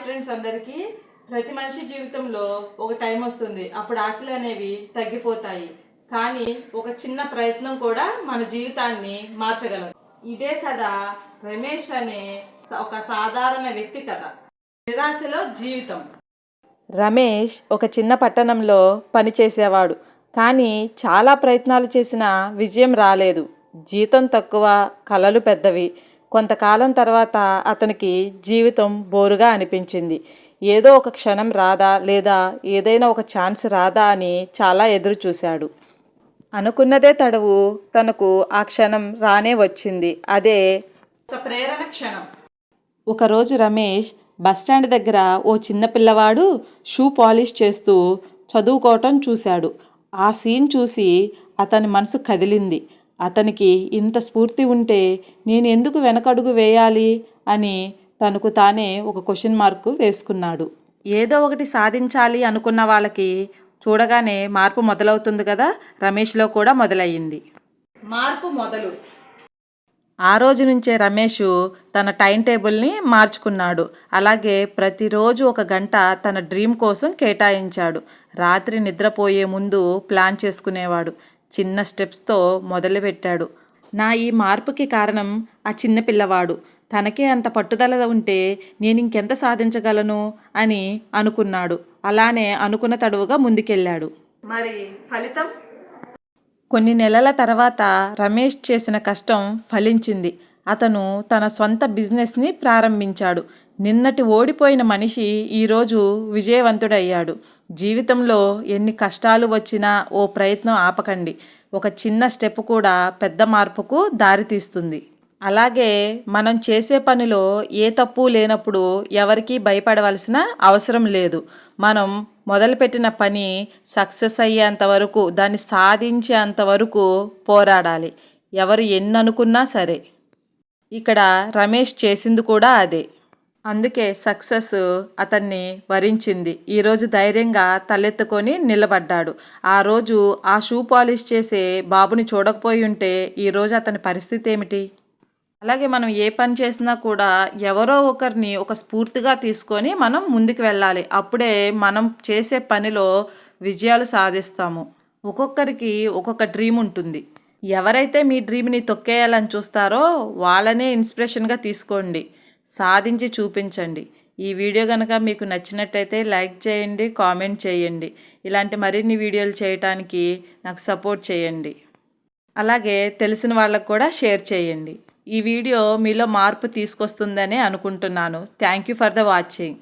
Friends అందరికీ. ప్రతి మనిషి జీవితంలో ఒక టైం వస్తుంది. అప్పుడు ఆశలు అనేవి తగ్గిపోతాయి. కానీ ఒక చిన్న ప్రయత్నం కూడా మన జీవితాన్ని మార్చగలదు. ఇదే కదా రమేష్ అనే ఒక సాధారణ వ్యక్తి కథ. నిరాశలో జీవితం. రమేష్ ఒక చిన్న పట్టణంలో పనిచేసేవాడు కానీ చాలా ప్రయత్నాలు చేసినా విజయం రాలేదు. జీతం తక్కువ కలలు పెద్దవి. కొంతకాలం తర్వాత అతనికి జీవితం బోరుగా అనిపించింది. ఏదో ఒక క్షణం రాదా లేదా ఏదైనా ఒక ఛాన్స్ రాదా అని చాలా ఎదురు చూశాడు. అనుకున్నదే తడవు తనకు ఆ క్షణం రానే వచ్చింది. అదే ఒక ప్రేరణ క్షణం. ఒకరోజు రమేష్ బస్టాండ్ దగ్గర ఓ చిన్న పిల్లవాడు షూ పాలిష్ చేస్తూ చదువుకోవటం చూశాడు. ఆ సీన్ చూసి అతని మనసు కదిలింది. అతనికి ఇంత స్ఫూర్తి ఉంటే నేను ఎందుకు వెనకడుగు వేయాలి అని తనకు తానే ఒక క్వశ్చన్ మార్క్ వేసుకున్నాడు. ఏదో ఒకటి సాధించాలి అనుకున్న వాళ్ళకి చూడగానే మార్పు మొదలవుతుంది కదా? రమేష్లో కూడా మొదలయ్యింది. మార్పు మొదలు. ఆ రోజు నుంచే రమేష్ తన టైం టేబుల్ని మార్చుకున్నాడు. అలాగే ప్రతిరోజు ఒక గంట తన డ్రీమ్ కోసం కేటాయించాడు. రాత్రి నిద్రపోయే ముందు ప్లాన్ చేసుకునేవాడు. చిన్న స్టెప్స్తో మొదలుపెట్టాడు. నా ఈ మార్పుకి కారణం ఆ చిన్న పిల్లవాడు. తనకే అంత పట్టుదల ఉంటే నేను ఇంకెంత సాధించగలను? అని అనుకున్నాడు. అలానే అనుకున్న తడువుగా ముందుకెళ్ళాడు. మరి ఫలితం? కొన్ని నెలల తర్వాత రమేష్ చేసిన కష్టం ఫలించింది. అతను తన సొంత బిజినెస్ని ప్రారంభించాడు. నిన్నటి ఓడిపోయిన మనిషి ఈరోజు విజయవంతుడయ్యాడు. జీవితంలో ఎన్ని కష్టాలు వచ్చినా ఓ ప్రయత్నం ఆపకండి. ఒక చిన్న స్టెప్ కూడా పెద్ద మార్పుకు దారితీస్తుంది. అలాగే మనం చేసే పనిలో ఏ తప్పు లేనప్పుడు ఎవరికీ భయపడవలసిన అవసరం లేదు. మనం మొదలుపెట్టిన పని సక్సెస్ అయ్యేంత వరకు దాన్ని సాధించేంత వరకు పోరాడాలి. ఎవరు ఎన్ని అనుకున్నా సరే. ఇక్కడ రమేష్ చేసింది కూడా అదే. అందుకే సక్సెస్ అతన్ని వరించింది. ఈరోజు ధైర్యంగా తలెత్తుకొని నిలబడ్డాడు. ఆ రోజు ఆ షూ పాలిష్ చేసే బాబుని చూడకపోయి ఉంటే ఈరోజు అతని పరిస్థితి ఏమిటి? అలాగే మనం ఏ పని చేసినా కూడా ఎవరో ఒకరిని ఒక స్ఫూర్తిగా తీసుకొని మనం ముందుకు వెళ్ళాలి. అప్పుడే మనం చేసే పనిలో విజయాలు సాధిస్తాము. ఒక్కొక్కరికి ఒక్కొక్క డ్రీమ్ ఉంటుంది. ఎవరైతే మీ డ్రీమ్ని తొక్కేయాలని చూస్తారో వాళ్ళనే ఇన్స్పిరేషన్గా తీసుకోండి. సాధించి చూపించండి. ఈ వీడియో కనుక మీకు నచ్చినట్టయితే లైక్ చేయండి కామెంట్ చేయండి. ఇలాంటి మరిన్ని వీడియోలు చేయటానికి నాకు సపోర్ట్ చేయండి. అలాగే తెలిసిన వాళ్ళకు కూడా షేర్ చేయండి. ఈ వీడియో మీలో మార్పు తీసుకొస్తుందని అనుకుంటున్నాను. Thank you for the watching.